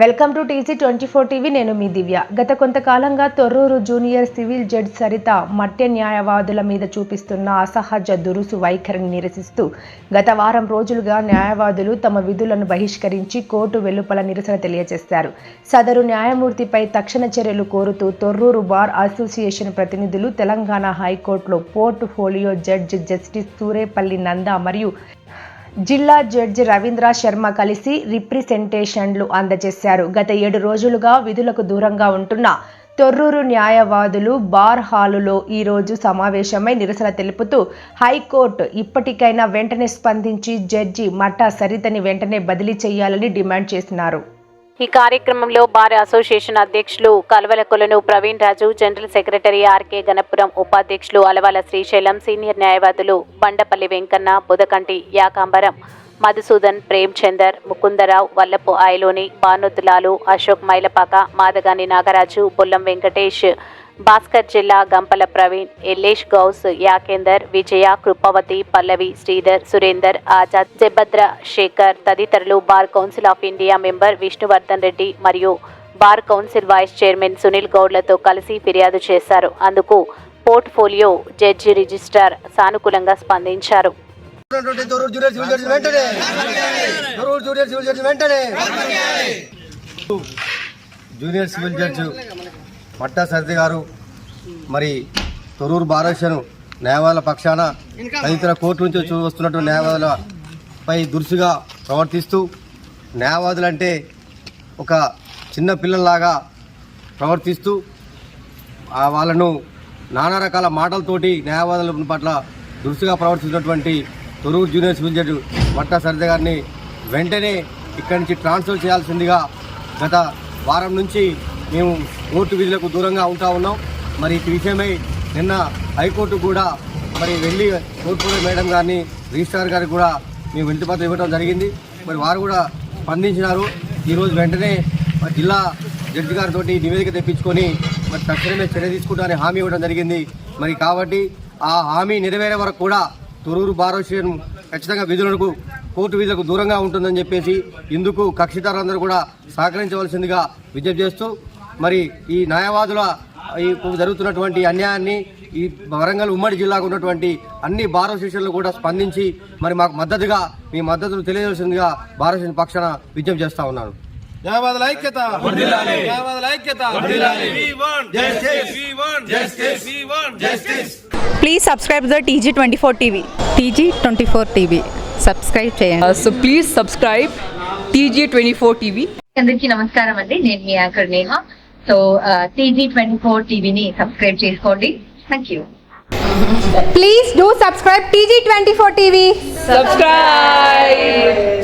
Welcome to TC twenty four TV. నేను మీ దివ్య. గత కొంతకాలంగా Thorrur junior civil judge Saritha Matya న్యాయవాదుల మీద చూపిస్తున్న అసహజ దురుసు వైఖరిని నిరసిస్తూ గత వారం రోజులుగా న్యాయవాదులు తమ విధులను బహిష్కరించి కోర్టు వెలుపల నిరసన తెలియజేశారు. సదరు న్యాయమూర్తిపై తక్షణ చర్యలు కోరుతూ తొర్రూరు బార్ అసోసియేషన్ ప్రతినిధులు తెలంగాణ హైకోర్టులో portfolio judge justice Surepalli Nanda మరియు జిల్లా జడ్జి రవీంద్ర శర్మ కలిసి రిప్రజెంటేషన్లు అందజేశారు. గత ఏడు రోజులుగా విధులకు దూరంగా ఉంటున్న తొర్రూరు న్యాయవాదులు బార్ హాలులో ఈరోజు సమావేశమై నిరసన తెలుపుతూ హైకోర్టు ఇప్పటికైనా వెంటనే స్పందించి జడ్జి మట్టా సరితని వెంటనే బదిలీ చేయాలని డిమాండ్ చేసినారు ఈ కార్యక్రమంలో బార్ అసోసియేషన్ అధ్యక్షులు Kalavalakolanu Praveen Raju general secretary RK Ganapuram ఉపాధ్యక్షులు అలవాల శ్రీశైలం సీనియర్ న్యాయవాదులు బండపల్లి వెంకన్న బుదకంటి యాకాంబరం మధుసూదన్ ప్రేమ్ చందర్ ముకుందరావు వల్లపు ఆయలోని భానుతులాలు అశోక్ మైలపాక మాదగాని నాగరాజు బొల్లం వెంకటేష్ భాస్కర్ జిల్లా గంపల ప్రవీణ్ ఎల్లేష్ గౌస్ యాకేందర్ విజయ కృపవతి పల్లవి శ్రీధర్ సురేందర్ ఆజాద్ జబద్ర శేఖర్ తదితరులు bar council of India member Vishnuvardhan Reddy మరియు bar council vice chairman Sunil గౌడ్లతో కలిసి ఫిర్యాదు చేశారు. అందుకు పోర్ట్ఫోలియో జడ్జి రిజిస్ట్రార్ సానుకూలంగా స్పందించారు. Junior civil judge. వెంటనే సరిది గారు మరి తొరూరు బారక్షను న్యాయవాదుల పక్షాన తదితర కోర్టు నుంచి వస్తున్నటువంటి న్యాయవాదులపై దురుసుగా ప్రవర్తిస్తూ న్యాయవాదులంటే ఒక చిన్న పిల్లల్లాగా ప్రవర్తిస్తూ వాళ్ళను నానా రకాల మాటలతోటి న్యాయవాదుల పట్ల దురుసుగా ప్రవర్తిస్తున్నటువంటి Thorrur junior civil judge Matta Saritha గారిని వెంటనే ఇక్కడి నుంచి ట్రాన్స్ఫర్ చేయాల్సిందిగా గత వారం నుంచి మేము ఓటు విధులకు దూరంగా ఉంటా ఉన్నాం. మరి ఈ విషయమై నిన్న హైకోర్టు కూడా మరి వెళ్ళి కోర్టు మేడం గారిని రిజిస్ట్రార్ గారికి కూడా మేము వినతిపత్రం ఇవ్వడం జరిగింది. మరి వారు కూడా స్పందించినారు. ఈరోజు వెంటనే జిల్లా జడ్జి గారితో నివేదిక తెప్పించుకొని మరి తక్షణమే చర్య తీసుకుంటారని హామీ ఇవ్వడం జరిగింది. మరి కాబట్టి ఆ హామీ నెరవేరే వరకు కూడా తొరూరు బారోషియన్ ఖచ్చితంగా విధులకు కోర్టు విధులకు దూరంగా ఉంటుందని చెప్పేసి ఇందుకు కక్షిదారులందరూ కూడా సహకరించవలసిందిగా విజ్ఞప్తి చేస్తూ మరి ఈ న్యాయవాదుల ఈ జరుగుతున్నటువంటి అన్యాయాన్ని ఈ వరంగల్ ఉమ్మడి జిల్లాకు ఉన్నటువంటి అన్ని బార్ అసోసియేషన్లు కూడా స్పందించి మరి మాకు మద్దతుగా మీ మద్దతును తెలియజేసిందిగా అసోసియేషన్ పక్షాన విజ్ఞప్తి చేస్తా ఉన్నాను. న్యాయవాదుల ఐక్యత! న్యాయవాదుల. Please subscribe the TG twenty four TV TG twenty four TV subscribe చేయండి. Uh, so please subscribe TG24 TV. అందరికీ నమస్కారం అండి. నేను మీ anchor Neha. So TG twenty four టీవీని సబ్స్క్రైబ్ చేసుకోండి. Thank you please do subscribe TG twenty four TV Subscribe.